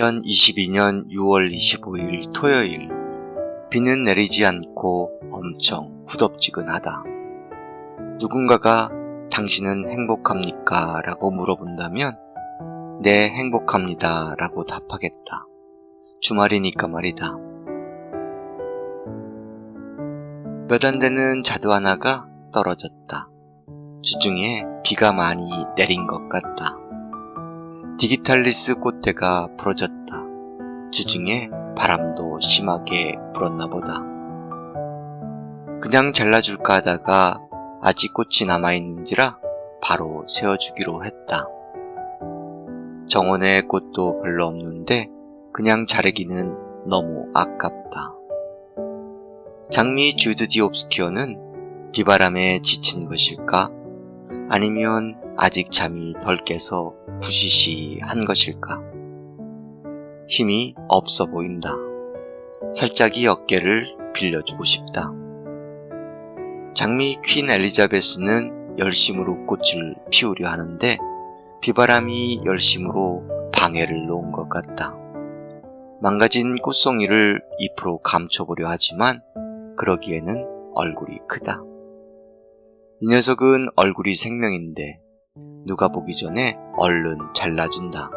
2022년 6월 25일 토요일 비는 내리지 않고 엄청 후덥지근하다. 누군가가 당신은 행복합니까? 라고 물어본다면 네 행복합니다 라고 답하겠다. 주말이니까 말이다. 몇 안 되는 자두 하나가 떨어졌다. 주중에 비가 많이 내린 것 같다. 디기탈리스 꽃대가 부러졌다. 주중에 바람도 심하게 불었나 보다. 그냥 잘라줄까 하다가 아직 꽃이 남아있는지라 바로 세워주기로 했다. 정원에 꽃도 별로 없는데 그냥 자르기는 너무 아깝다. 장미 주드 디옵스키어는 비바람에 지친 것일까? 아니면 아직 잠이 덜 깨서 부시시한 것일까? 힘이 없어 보인다. 살짝이 어깨를 빌려주고 싶다. 장미 퀸 엘리자베스는 열심으로 꽃을 피우려 하는데 비바람이 열심으로 방해를 놓은 것 같다. 망가진 꽃송이를 잎으로 감춰보려 하지만 그러기에는 얼굴이 크다. 이 녀석은 얼굴이 생명인데 누가 보기 전에 얼른 잘라준다.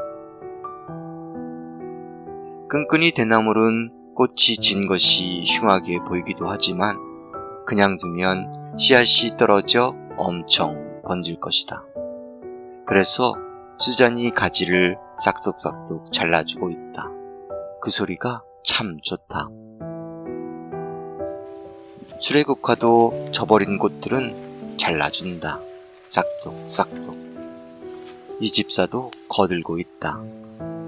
끈끈이 대나물은 꽃이 진 것이 흉하게 보이기도 하지만 그냥 두면 씨앗이 떨어져 엄청 번질 것이다. 그래서 수잔이 가지를 싹둑싹둑 잘라주고 있다. 그 소리가 참 좋다. 수레국화도 져버린 꽃들은 잘라준다. 싹둑 싹둑. 이 집사도 거들고 있다.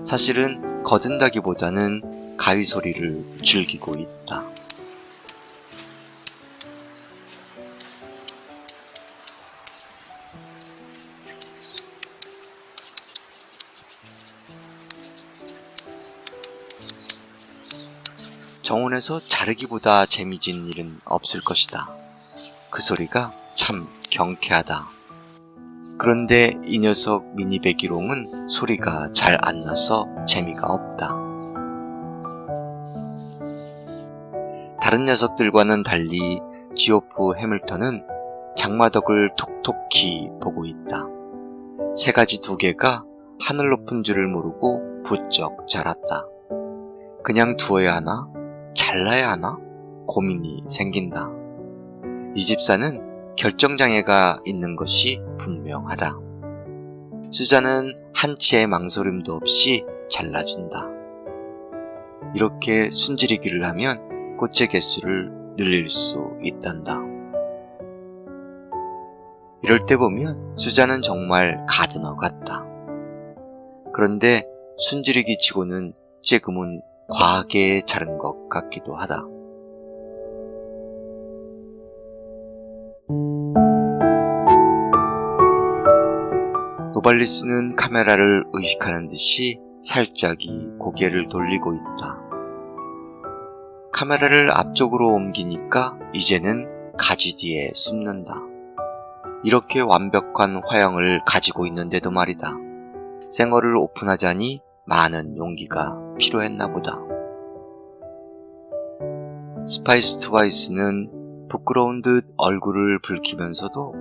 사실은 거든다기보다는 가위 소리를 즐기고 있다. 정원에서 자르기보다 재미진 일은 없을 것이다. 그 소리가 참 경쾌하다. 그런데 이 녀석 미니배기롱은 소리가 잘 안 나서 재미가 없다. 다른 녀석들과는 달리 지오프 해밀턴은 장마덕을 톡톡히 보고 있다. 새 가지 두 개가 하늘 높은 줄을 모르고 부쩍 자랐다. 그냥 두어야 하나? 잘라야 하나? 고민이 생긴다. 이 집사는 결정장애가 있는 것이 분명하다. 수자는 한치의 망설임도 없이 잘라준다. 이렇게 순지리기를 하면 꽃의 개수를 늘릴 수 있단다. 이럴 때 보면 수자는 정말 가드너 같다. 그런데 순지리기 치고는 쬐금은 과하게 자른 것 같기도 하다. 노발리스는 카메라를 의식하는 듯이 살짝이 고개를 돌리고 있다. 카메라를 앞쪽으로 옮기니까 이제는 가지 뒤에 숨는다. 이렇게 완벽한 화형을 가지고 있는데도 말이다. 생얼을 오픈하자니 많은 용기가 필요했나 보다. 스파이스 트와이스는 부끄러운 듯 얼굴을 붉히면서도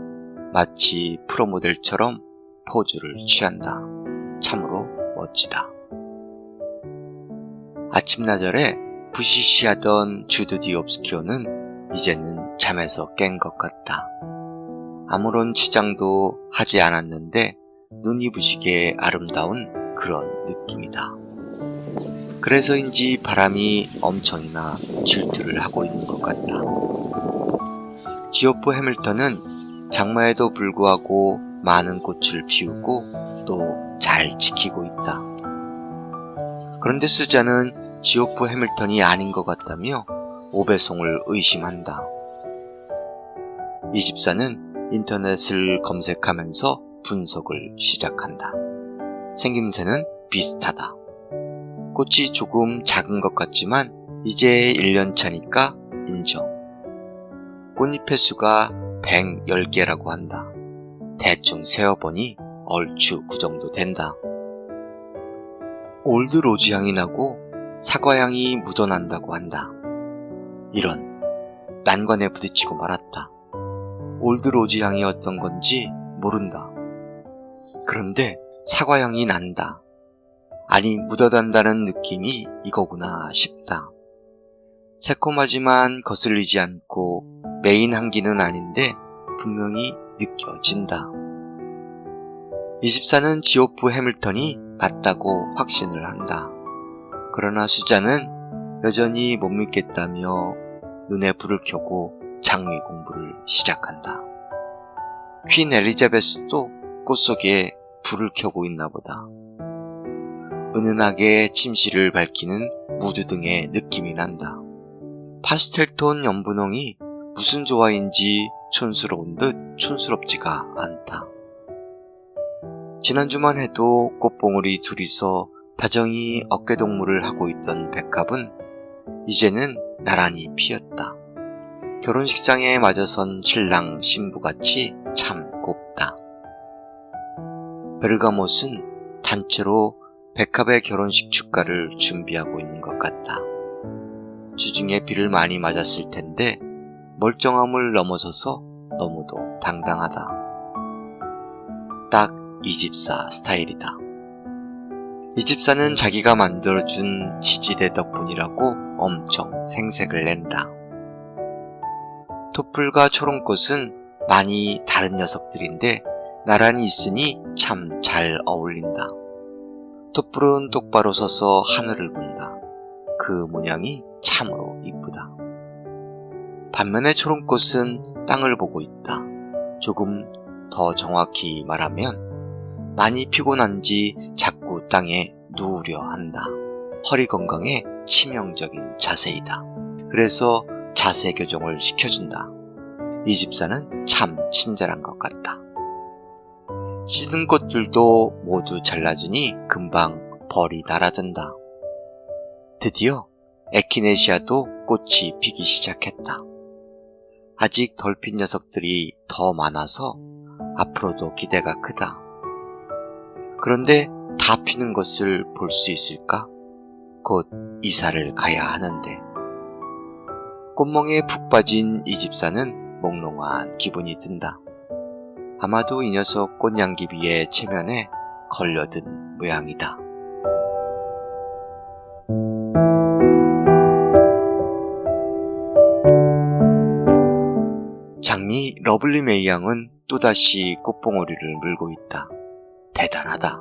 마치 프로모델처럼 포즈를 취한다. 참으로 멋지다. 아침나절에 부시시하던 주드 디옵스키오는 이제는 잠에서 깬 것 같다. 아무런 치장도 하지 않았는데 눈이 부시게 아름다운 그런 느낌이다. 그래서인지 바람이 엄청이나 질투를 하고 있는 것 같다. 지오프 해밀턴은 장마에도 불구하고 많은 꽃을 피우고 또 잘 지키고 있다. 그런데 수자는 지오프 해밀턴이 아닌 것 같다며 오배송을 의심한다. 이 집사는 인터넷을 검색하면서 분석을 시작한다. 생김새는 비슷하다. 꽃이 조금 작은 것 같지만 이제 1년 차니까 인정. 꽃잎의 수가 110개라고 한다. 대충 세어보니 얼추 그 정도 된다. 올드 로즈 향이 나고 사과 향이 묻어난다고 한다. 이런 난관에 부딪히고 말았다. 올드 로즈 향이 어떤 건지 모른다. 그런데 사과 향이 난다. 아니 묻어단다는 느낌이 이거구나 싶다. 새콤하지만 거슬리지 않고 메인 향기는 아닌데 분명히 느껴진다. 24는 지오프 해밀턴이 맞다고 확신을 한다. 그러나 수자는 여전히 못 믿겠다며 눈에 불을 켜고 장미 공부를 시작한다. 퀸 엘리자베스도 꽃 속에 불을 켜고 있나 보다. 은은하게 침실을 밝히는 무드 등의 느낌이 난다. 파스텔톤 연분홍이 무슨 조화인지 촌스러운 듯 촌스럽지가 않다. 지난주만 해도 꽃봉오리 둘이서 다정히 어깨동무를 하고 있던 백합은 이제는 나란히 피었다. 결혼식장에 맞아선 신랑 신부같이 참 곱다. 베르가못은 단체로 백합의 결혼식 축가를 준비하고 있는 것 같다. 주중에 비를 많이 맞았을 텐데 멀쩡함을 넘어서서 너무도 당당하다. 딱 이 집사 스타일이다. 이 집사는 자기가 만들어준 지지대 덕분이라고 엄청 생색을 낸다. 토플과 초롱꽃은 많이 다른 녀석들인데 나란히 있으니 참 잘 어울린다. 토플은 똑바로 서서 하늘을 본다. 그 모양이 참으로 이쁘다. 반면에 초롱꽃은 땅을 보고 있다. 조금 더 정확히 말하면 많이 피곤한지 자꾸 땅에 누우려 한다. 허리 건강에 치명적인 자세이다. 그래서 자세 교정을 시켜준다. 이 집사는 참 친절한 것 같다. 시든 꽃들도 모두 잘라주니 금방 벌이 날아든다. 드디어 에키네시아도 꽃이 피기 시작했다. 아직 덜핀 녀석들이 더 많아서 앞으로도 기대가 크다. 그런데 다 피는 것을 볼 수 있을까? 곧 이사를 가야 하는데. 꽃멍에 푹 빠진 이 집사는 몽롱한 기분이 든다. 아마도 이 녀석 꽃냥기비의 체면에 걸려든 모양이다. 장미 러블리 메이 양은 또다시 꽃봉오리를 물고 있다. 대단하다.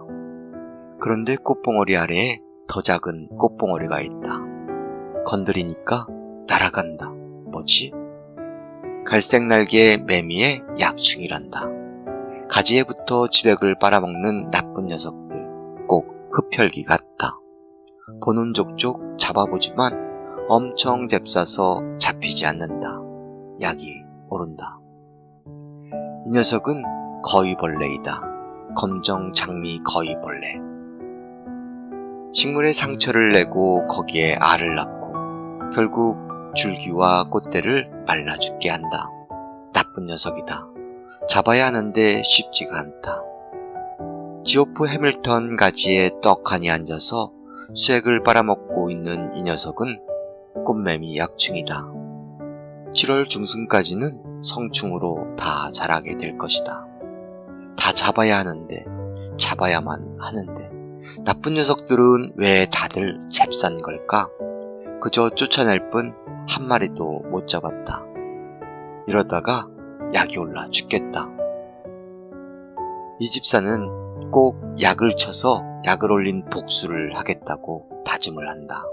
그런데 꽃봉오리 아래에 더 작은 꽃봉오리가 있다. 건드리니까 날아간다. 뭐지? 갈색 날개 매미의 약충이란다. 가지에 붙어 지백을 빨아먹는 나쁜 녀석들. 꼭 흡혈귀 같다. 보는 족족 잡아보지만 엄청 잽싸서 잡히지 않는다. 약이 오른다. 이 녀석은 거위벌레이다. 검정 장미 거위벌레. 식물에 상처를 내고 거기에 알을 낳고 결국 줄기와 꽃대를 말라 죽게 한다. 나쁜 녀석이다. 잡아야 하는데 쉽지가 않다. 지오프 해밀턴 가지에 떡하니 앉아서 수액을 빨아먹고 있는 이 녀석은 꽃매미 약충이다. 7월 중순까지는 성충으로 다 자라게 될 것이다. 다 잡아야 하는데, 잡아야만 하는데, 나쁜 녀석들은 왜 다들 잽싼 걸까? 그저 쫓아낼 뿐 한 마리도 못 잡았다. 이러다가 약이 올라 죽겠다. 이 집사는 꼭 약을 쳐서 약을 올린 복수를 하겠다고 다짐을 한다.